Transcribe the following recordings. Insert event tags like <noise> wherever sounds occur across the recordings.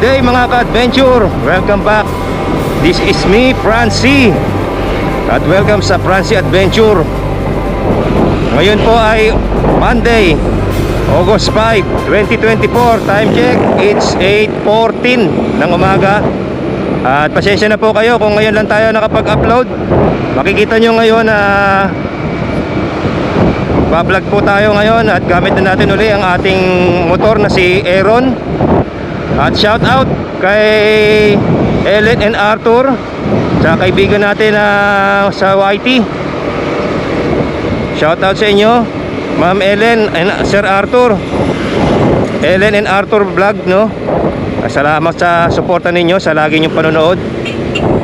Day mga ka-adventure! Welcome back! This is me, Francie! At welcome sa Francie Adventure! Ngayon po ay Monday, August 5, 2024 Time check, it's 8.14 ng umaga At pasensya na po kayo kung ngayon lang tayo nakapag-upload Makikita nyo ngayon na Bablog po tayo ngayon at gamit na natin uli ang ating motor na si Aaron at shout out kay Ellen and Arthur sa kaibigan natin na sa YT. Shout out sa inyo, Ma'am Ellen and Sir Arthur. Ellen and Arthur vlog, no? Salamat sa suporta ninyo sa lagi niyong panonood.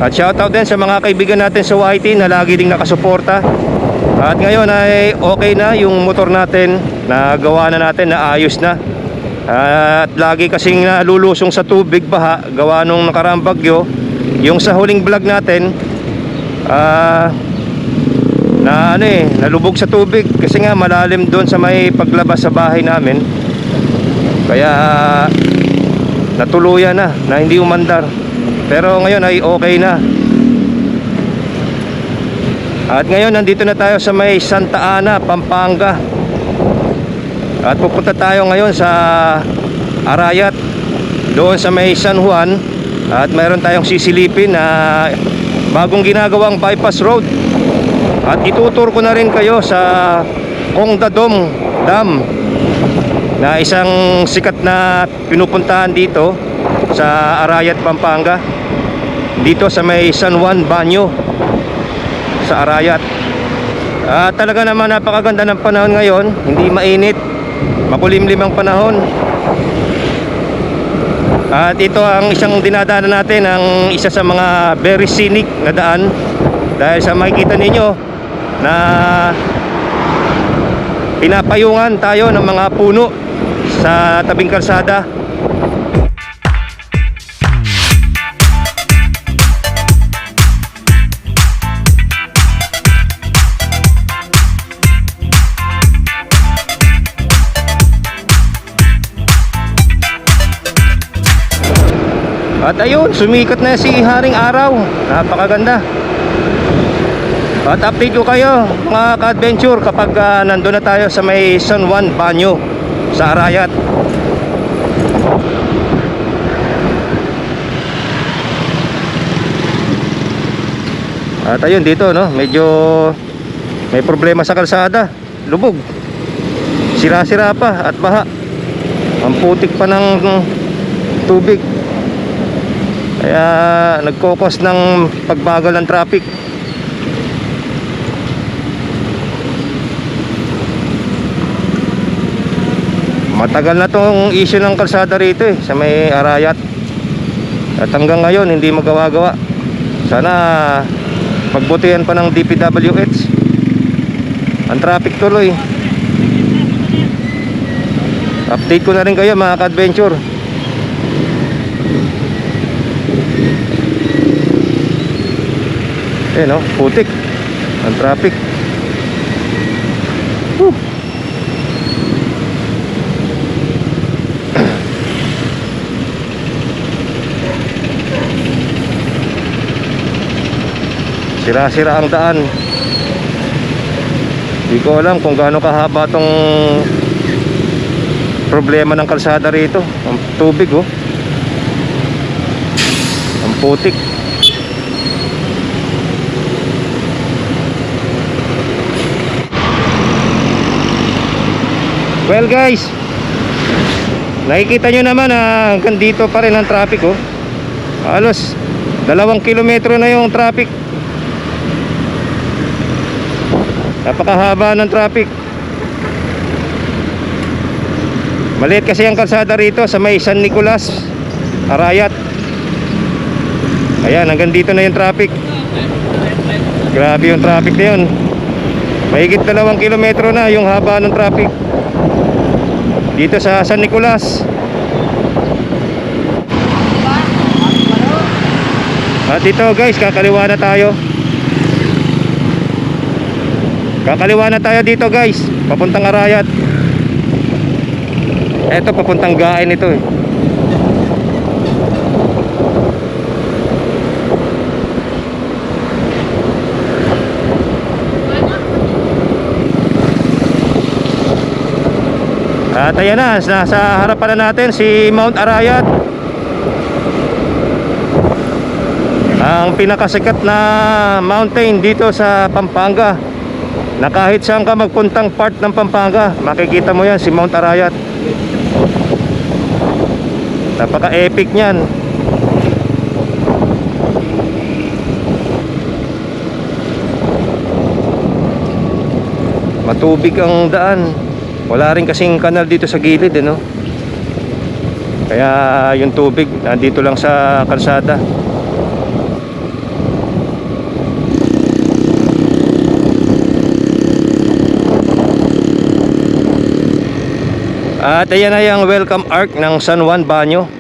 At shout out din sa mga kaibigan natin sa YT na lagi ding nakasuporta. At ngayon ay okay na yung motor natin na gawa na natin na ayos na. At lagi kasing nalulusong sa tubig baha gawa nung nakaraang bagyo. Yung sa huling vlog natin ah na ano eh, nalubog sa tubig kasi nga malalim doon sa may paglabas sa bahay namin. Kaya natuluyan na na hindi umandar. Pero ngayon ay okay na. At ngayon nandito na tayo sa may Santa Ana, Pampanga. At pupunta tayo ngayon sa Arayat doon sa may San Juan at mayroon tayong sisilipin na bagong ginagawang bypass road. At itutur ko na rin kayo sa Kongdadom Dam na isang sikat na pinupuntahan dito sa Arayat, Pampanga. Dito sa may San Juan Banyo sa Arayat. Ah, talaga naman napakaganda ng panahon ngayon, hindi mainit, makulimlim ang panahon. At ito ang isang dinadaanan natin, ang isa sa mga very scenic na daan dahil sa makikita ninyo na pinapayungan tayo ng mga puno sa tabing kalsada. At ayun, sumikat na si Haring Araw. Napakaganda. At update ko kayo mga ka-adventure kapag uh, nandun na tayo sa may San Juan Banyo sa Arayat. At ayun dito no, medyo may problema sa kalsada. Lubog. Sira-sira pa at baha. Ang putik pa ng tubig. Kaya nagkokos ng pagbagal ng traffic. Matagal na tong issue ng kalsada rito eh, sa may Arayat. At hanggang ngayon hindi magawa-gawa. Sana pagbutihan pa ng DPWH. Ang traffic tuloy. Update ko na rin kayo mga ka-adventure. Eh no, putik. Ang traffic. Whew. <clears throat> Sira-sira ang daan. Hindi ko alam kung gaano kahaba tong problema ng kalsada rito. Ang tubig oh. Ang putik. Well guys, nakikita nyo naman na hanggang dito pa rin ang traffic oh. Halos dalawang kilometro na yung traffic. Napakahaba ng traffic. Maliit kasi ang kalsada rito sa may San Nicolas, Arayat. Ayan, hanggang dito na yung traffic. Grabe yung traffic na yun. Mahigit dalawang kilometro na yung haba ng traffic. Dito sa San Nicolas. At dito guys, kakaliwa na tayo. Kakaliwa na tayo dito guys Papuntang Arayat Eto papuntang Gain ito eh At ayan na, nasa harapan na natin si Mount Arayat. Ang pinakasikat na mountain dito sa Pampanga. Na kahit saan ka magpuntang part ng Pampanga, makikita mo yan si Mount Arayat. Napaka-epic niyan. Matubig ang daan. Wala rin kasing kanal dito sa gilid, eh, no? Kaya yung tubig nandito lang sa kalsada. At ayan na yung welcome arc ng San Juan Banyo.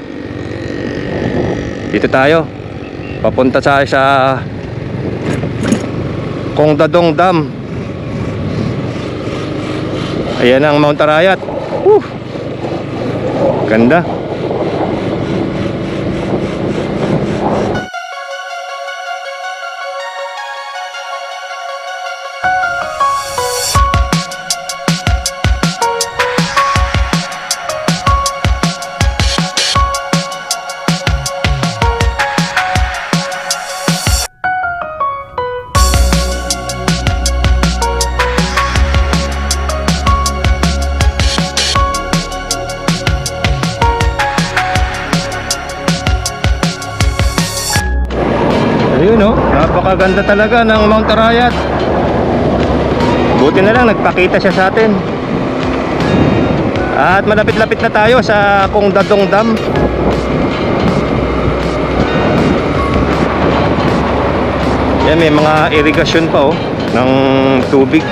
Dito tayo. Papunta sa sa Kongdadong Dam. Ayan ang Mount Arayat. Woo! Ganda. Ayun no, napakaganda talaga ng Mount Arayat. Buti na lang nagpakita siya sa atin. At malapit-lapit na tayo sa Kongdadong Dam. Yan, may mga irigasyon pa oh, ng tubig.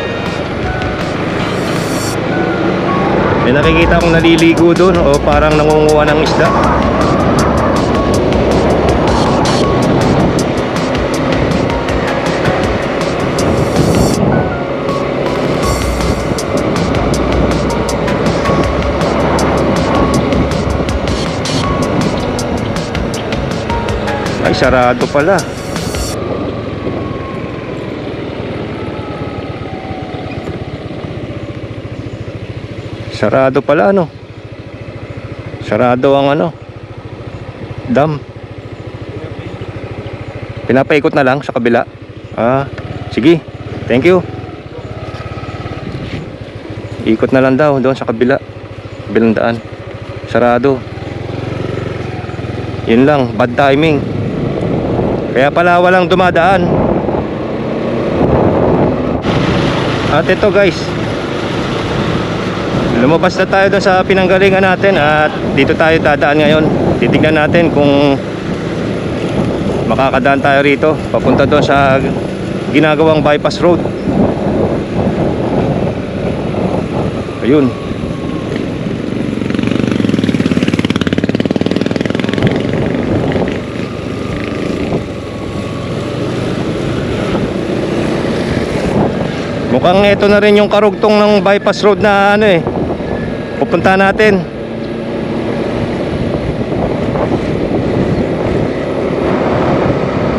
May nakikita akong naliligo doon o parang nangunguha ng isda. Sarado pala. Sarado pala, ano? Sarado ang ano? Dam. Pinapaikot na lang sa kabila. Ah, sige. Thank you. Ikot na lang daw doon sa kabila. Bilang daan. Sarado. Yun lang, bad timing. Kaya pala walang dumadaan. At ito guys. Lumabas na tayo sa pinanggalingan natin at dito tayo dadaan ngayon. Titignan natin kung makakadaan tayo rito papunta doon sa ginagawang bypass road. Ayun. Mukhang ito na rin yung karugtong ng bypass road na ano eh. Pupunta natin.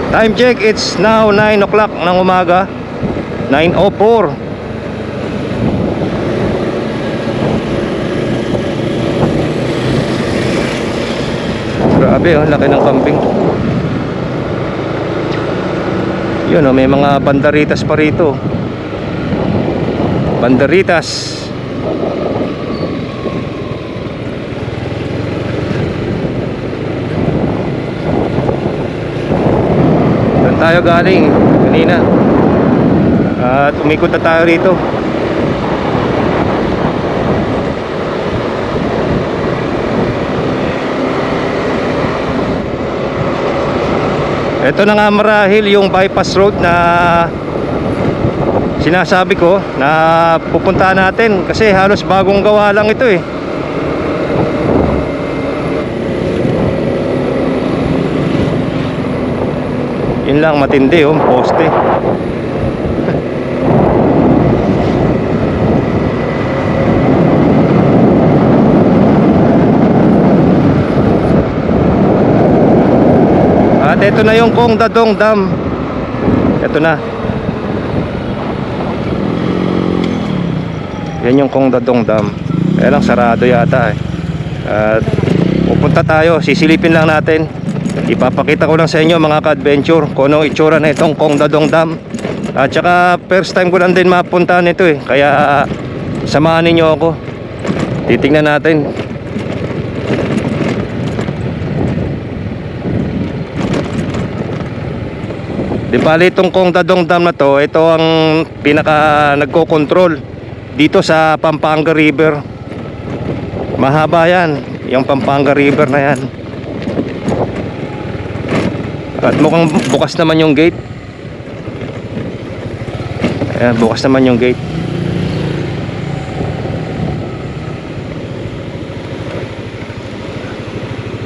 Time check, it's now 9 o'clock ng umaga. 9.04. Grabe oh, laki ng kambing. Yun oh, may mga bandaritas pa rito. Banderitas. Doon tayo galing kanina. At umikot na tayo rito. Ito na nga marahil yung bypass road na sinasabi ko na pupunta natin kasi halos bagong gawa lang ito eh. Yun lang matindi oh poste. At ito na yung Kong Dadong Dam. Ito na Yan yung Kong Dadong Dam. Kaya lang sarado yata eh. At pupunta tayo, sisilipin lang natin. Ipapakita ko lang sa inyo mga ka-adventure kung anong itsura na itong Kong Dadong Dam. At saka first time ko lang din mapuntahan ito eh. Kaya samahan ninyo ako. Titingnan natin. Di bali itong Kong Dadong Dam na to, ito ang pinaka nagko-control dito sa Pampanga River. Mahaba yan, yung Pampanga River na yan. At mukhang bukas naman yung gate. Ayan, bukas naman yung gate.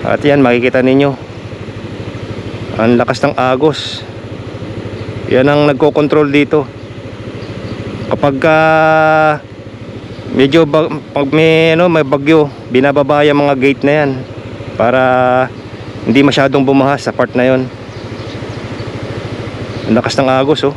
At yan, makikita ninyo. Ang lakas ng agos. Yan ang nagko-control dito. Kapag ah, medyo bag, pag may ano, may bagyo, binababa yung mga gate na yan para hindi masyadong bumaha sa part na yon. Lakas ng agos oh.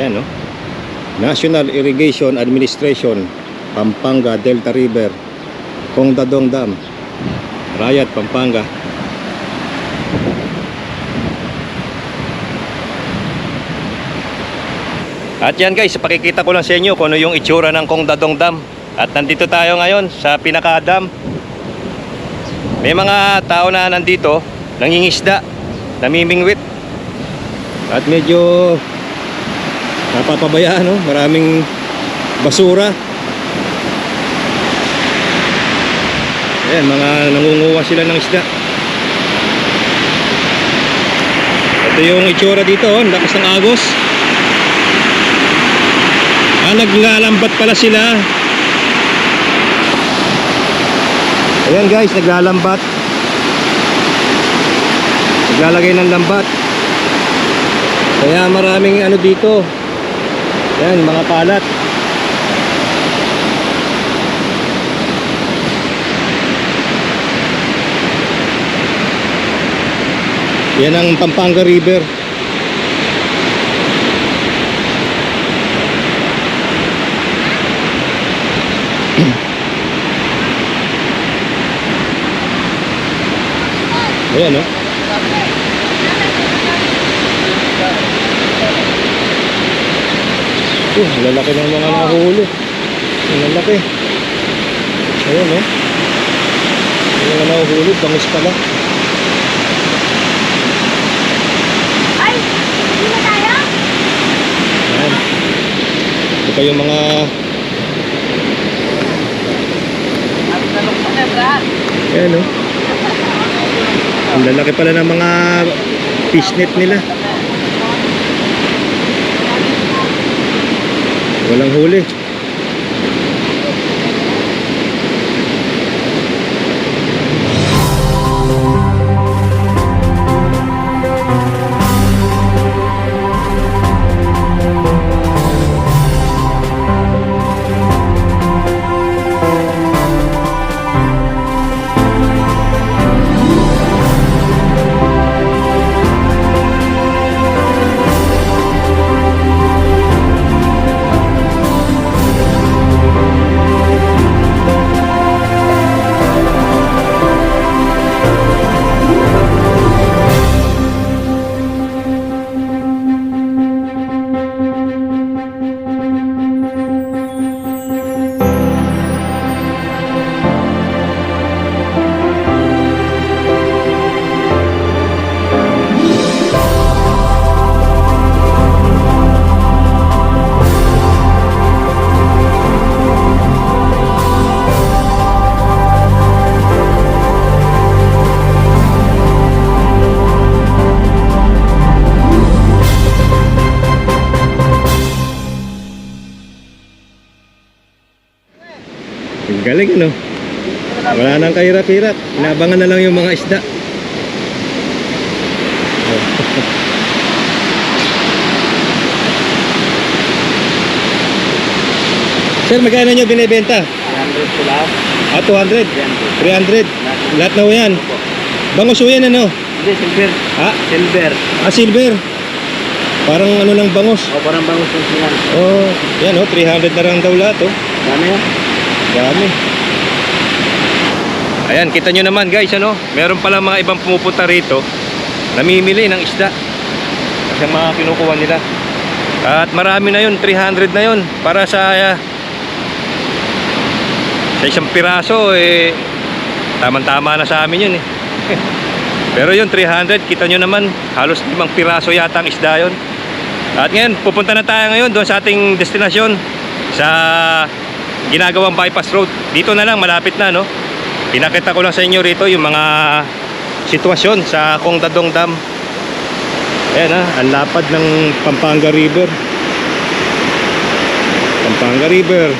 Ayan no. National Irrigation Administration Pampanga Delta River Kongdadong Dam Rayat Pampanga. At yan guys, pakikita ko lang sa inyo kung ano yung itsura ng Kongdadong Dam. At nandito tayo ngayon sa pinaka-dam. May mga tao na nandito Nangingisda Namimingwit. At medyo napapabayaan no? Maraming basura. Ayan mga nangunguha sila ng isda. Ito yung itsura dito oh, lakas ng agos. Ah naglalambat pala sila. Ayan guys naglalambat. Naglalagay ng lambat. Kaya maraming ano dito yan, mga kalat. Yan ang Pampanga River. <clears throat> Ayan, no? Oh, ang lalaki ng mga nahuhuli. Ang lalaki. Ayan, oh. Yung mga nahuhuli, bangis pala. Ay! Hindi na tayo? Ayan. Ito pa yung mga... Ayan, oh. Ang lalaki pala ng mga fishnet nila. Walang huli. Yung galing ano. Wala nang kahirap-hirap. Inaabangan na lang yung mga isda. <laughs> Sir, magkano nyo binibenta? 300 po lahat. Ah, 200? 300. 300. Lahat na ho yan. Bangos ho yan ano? Hindi, silver. Ah? Silver. Ah, silver. Parang ano lang bangos. O, oh, parang bangos yung sinan. Oh, yan oh, 300 na lang daw lahat oh. Dami yan. Dami. Ayan, kita nyo naman guys, ano? Meron pala mga ibang pumupunta rito namimili ng isda. Kasi mga kinukuha nila. At marami na yun, 300 na yun. Para sa ah, sa isang piraso, eh, tamang-tama na sa amin yun eh. <laughs> Pero yun, 300, kita nyo naman, halos limang piraso yata ang isda yun. At ngayon, pupunta na tayo ngayon doon sa ating destinasyon sa ginagawang bypass road. Dito na lang, malapit na, no? Pinakita ko lang sa inyo rito yung mga sitwasyon sa Kongdadong Dam. Ayan ha, ang lapad ng Pampanga River. Pampanga River.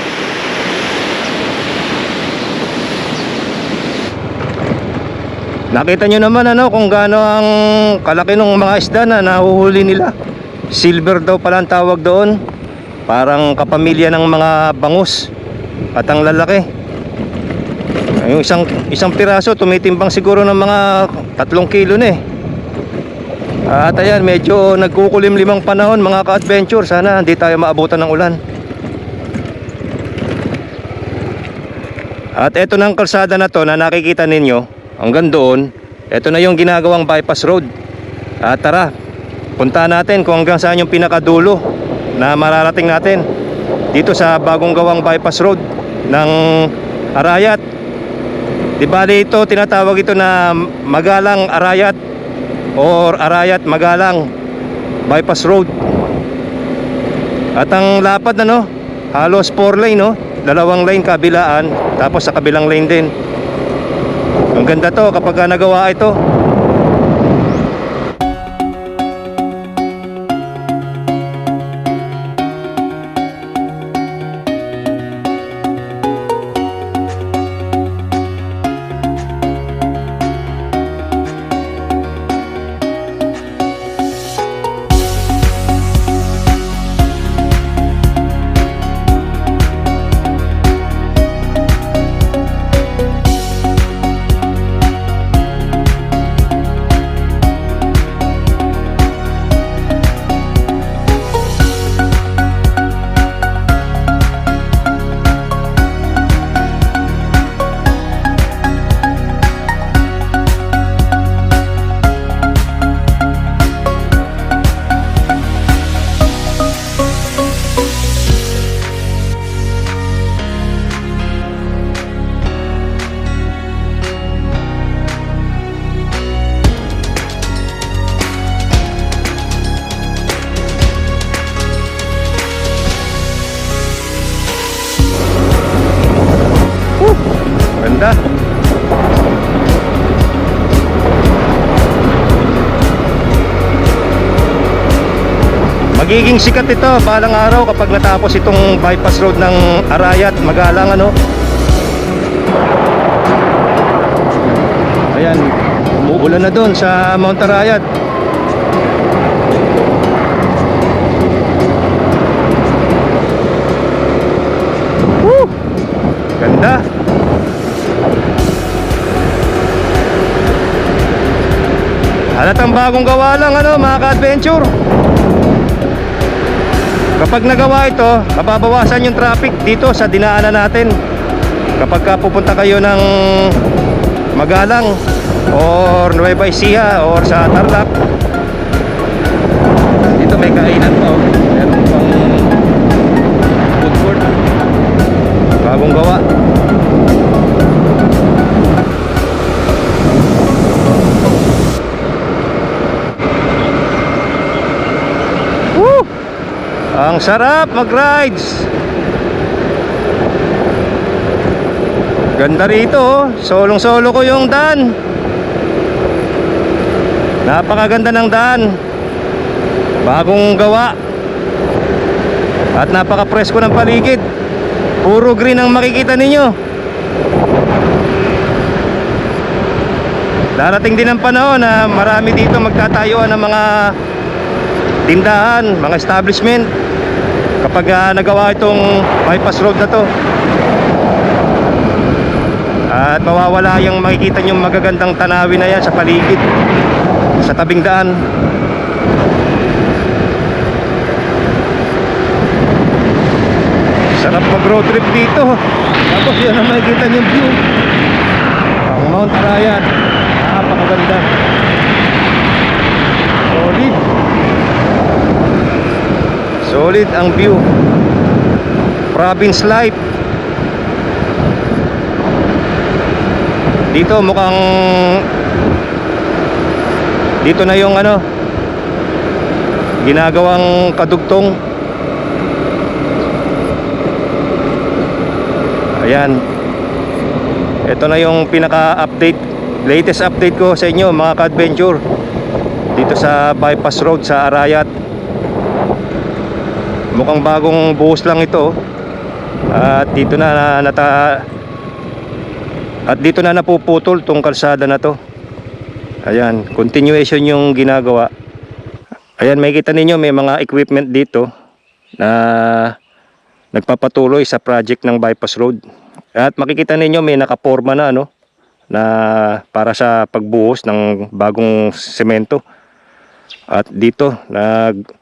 Nakita nyo naman ano kung gaano ang kalaki ng mga isda na nahuhuli nila. Silver daw pala ang tawag doon. Parang kapamilya ng mga bangus. At ang lalaki. Yung isang, isang piraso tumitimbang siguro ng mga tatlong kilo na eh. At ayan, medyo nagkukulim-limang panahon mga ka-adventure. Sana hindi tayo maabutan ng ulan. At eto ng kalsada na to na nakikita ninyo, hanggang doon, eto na yung ginagawang bypass road. At tara, punta natin kung hanggang saan yung pinakadulo na mararating natin dito sa bagong gawang bypass road ng Arayat. Di ba dito tinatawag ito na Magalang Arayat or Arayat Magalang bypass road. At ang lapad na no, halos 4 lane no, dalawang lane kabilaan tapos sa kabilang lane din. Ang ganda to kapag nagawa ito. Sikat ito balang araw kapag natapos itong bypass road ng Arayat, Magalang ano. Ayan, umuulan na doon sa Mount Arayat. Woo! Ganda. Halatang bagong gawa lang ano mga ka-adventure Kapag nagawa ito, mababawasan yung traffic dito sa dinaanan natin. Kapag ka pupunta kayo ng Magalang or Nueva Ecija or sa Tarlac Dito may kainan po Meron pang food court Bagong gawa Ang sarap mag-rides. Ganda rito, oh. solong-solo ko yung daan. Napakaganda ng daan. Bagong gawa. At napaka-presko ng paligid. Puro green ang makikita ninyo. Darating din ang panahon na marami dito magtatayuan ng mga tindahan, mga establishment. Kapag ah, nagawa itong bypass road na to at mawawala yung makikita nyo magagandang tanawin na yan sa paligid sa tabing daan. Sarap mag road trip dito. Tapos yan ang makikita nyo view. Ang Mount Arayat napakaganda. Solid solid ang view. Province life. Dito mukhang dito na yung ano ginagawang kadugtong. Ayan. Ito na yung pinaka update latest update ko sa inyo mga ka-adventure. Dito sa bypass road sa Arayat mukhang bagong buhos lang ito at dito na, na nata at dito na napuputol tong kalsada na to. Ayan continuation yung ginagawa. Ayan may kita ninyo may mga equipment dito na nagpapatuloy sa project ng bypass road. At makikita ninyo may nakaporma na ano na para sa pagbuhos ng bagong semento. At dito nag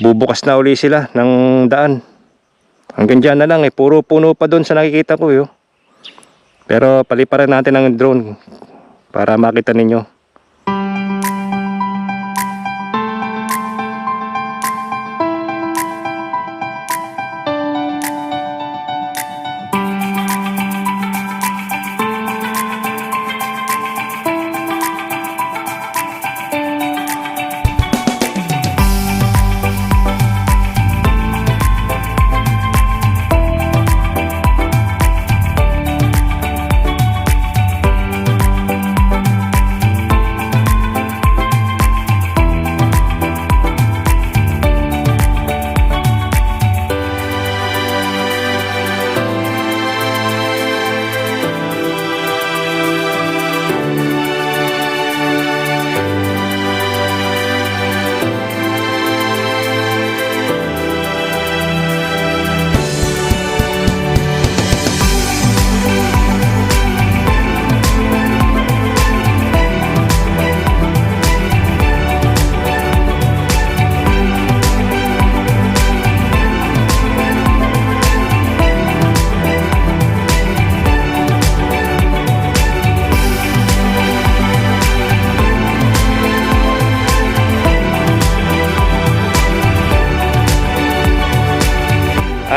bubukas na uli sila ng daan. Hanggang dyan na lang eh puro puno pa doon sa nakikita ko yo pero paliparan natin ng drone para makita ninyo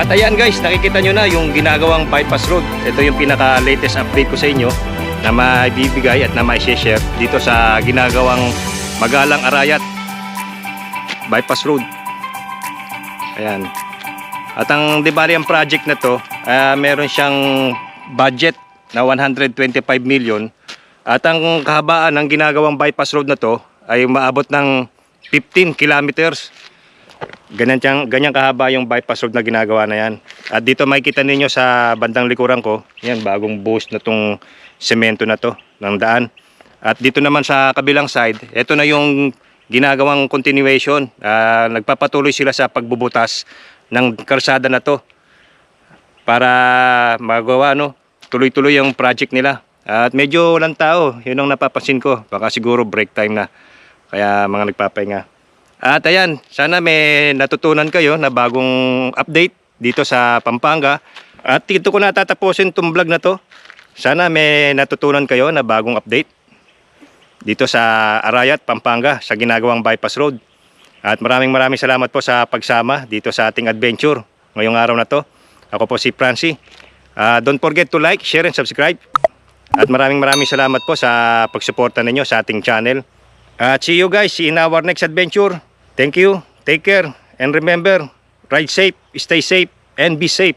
At ayan guys, nakikita nyo na yung ginagawang bypass road. Ito yung pinaka latest update ko sa inyo na maibibigay at na mai-share dito sa ginagawang Magalang Arayat bypass road. Ayan. At ang di bali ang project na to, ah, meron siyang budget na 125 million at ang kahabaan ng ginagawang bypass road na to ay maabot ng 15 kilometers Ganyan, tiyang, ganyan kahaba yung bypass road na ginagawa na yan. At dito makikita ninyo sa bandang likuran ko, yan bagong boost na tong semento na to ng daan. At dito naman sa kabilang side, ito na yung ginagawang continuation. Ah, nagpapatuloy sila sa pagbubutas ng kalsada na to para magawa no, tuloy-tuloy yung project nila. At medyo walang tao, yun ang napapansin ko. Baka siguro break time na. Kaya mga nagpapahinga. At ayan, sana may natutunan kayo na bagong update dito sa Pampanga. At dito ko na tatapusin itong vlog na to. Sana may natutunan kayo na bagong update dito sa Arayat, Pampanga sa ginagawang bypass road. At maraming maraming salamat po sa pagsama dito sa ating adventure ngayong araw na to. Ako po si Francie. Ah, don't forget to like, share, and subscribe. At maraming maraming salamat po sa pagsuporta ninyo sa ating channel. At see you guys in our next adventure. Thank you, take care, and remember, ride safe, stay safe, and be safe.